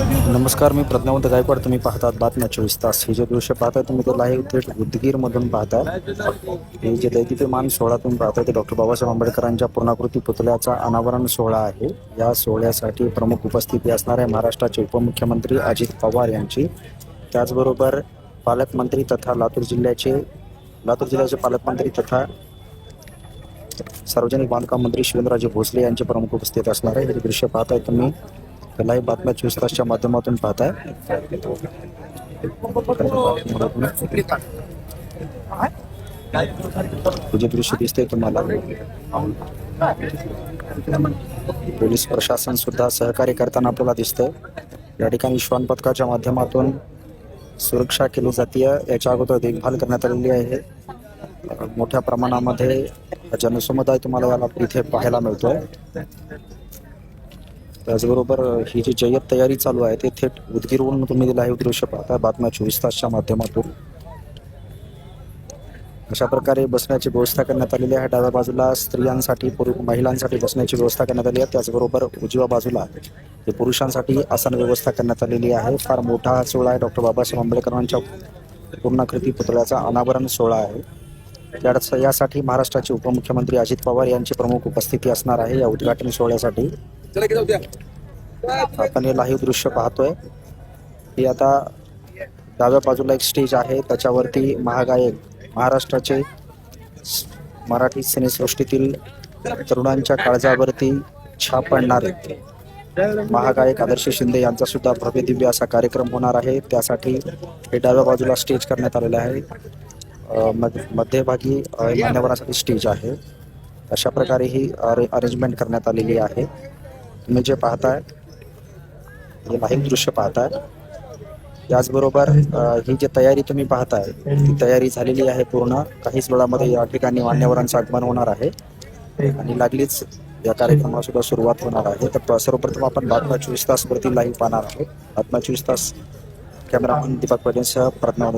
नमस्कार मी प्रज्ञावंत गायकवाड. तुम्ही पाहतात बातम्या चोवीस तास. हे जे दृश्य पाहताय तुम्ही ते लाईव्ह थेट उदगीरमधून पाहताय. हे जे दैदिप्यमान सोहळा तुम्ही पाहताय ते डॉक्टर बाबासाहेब आंबेडकरांच्या पूर्णाकृती पुतळ्याचा अनावरण सोहळा आहे. या सोहळ्यासाठी प्रमुख उपस्थिती असणार आहे महाराष्ट्राचे उपमुख्यमंत्री अजित पवार यांची. त्याचबरोबर पालकमंत्री तथा लातूर जिल्ह्याचे लातूर जिल्ह्याचे पालकमंत्री तथा सार्वजनिक बांधकाम मंत्री शिवेंद्रराजे भोसले यांचे प्रमुख उपस्थित असणार आहे हे दृश्य पाहताय तुम्ही लाईव्ह बातम्या चोवीस तासच्या माध्यमातून पाहताय. हे जे दृश्य दिसते तुम्हाला. पोलीस प्रशासन सुद्धा सहकार्य करताना आपल्याला दिसतं या ठिकाणी श्वान पथकाच्या माध्यमातून सुरक्षा केली जाते याच्या अगोदर देखभाल करण्यात आलेली आहे. मोठ्या प्रमाणामध्ये जनसमुदाय तुम्हाला याला इथे पाहायला मिळतोय. त्याचबरोबर ही जी जय्यत तयारी चालू आहे ते थेट उदगीरवरून तुम्ही लाईव्ह दृश्य पाहता बातम्या चोवीस तासच्या माध्यमातून. अशा प्रकारे बसण्याची व्यवस्था करण्यात आलेली आहे. डाव्या बाजूला स्त्रियांसाठी पुरु महिलांसाठी बसण्याची व्यवस्था करण्यात आली आहे. त्याचबरोबर उजव्या बाजूला हे पुरुषांसाठी आसन व्यवस्था करण्यात आलेली आहे. फार मोठा हा सोहळा आहे. डॉक्टर बाबासाहेब आंबेडकरांच्या पूर्णाकृती पुतळ्याचा अनावरण सोहळा आहे. यासाठी महाराष्ट्राचे उपमुख्यमंत्री अजित पवार यांची प्रमुख उपस्थिती असणार आहे या उद्घाटन सोहळ्यासाठी. आपण हे लाईव्ह दृश्य पाहतोय. ही आता डाव्या बाजूला एक स्टेज आहे. त्याच्यावरती महागायक महाराष्ट्राचे मराठी सिनेसृष्टीतील तरुणांच्या काळजावरती छाप पाडणारे महागायक आदर्श शिंदे यांचा सुद्धा भव्य दिव्य असा कार्यक्रम होणार आहे. त्यासाठी हे डाव्या बाजूला स्टेज करण्यात आलेलं आहे. मध- मध्यभागी मान्यवरांसाठी स्टेज आहे. अशा प्रकारे ही अरे अरेंजमेंट करण्यात आलेली आहे. तुम्ही जे पाहताय हे लाईव्ह दृश्य पाहताय. त्याचबरोबर ही जी तयारी तुम्ही पाहताय ती तयारी झालेली आहे पूर्ण. काहीच वेळामध्ये या ठिकाणी मान्यवरांचं आगमन होणार आहे. आणि लागलीच या कार्यक्रमाला सुद्धा सुरुवात होणार आहे. तर सर्वप्रथम आपण बातम्या चोवीस तास वरती लाईव्ह पाहणार आहोत. बातम्या चोवीस तास कॅमेरामन दीपक पटेलसह प्रज्ञा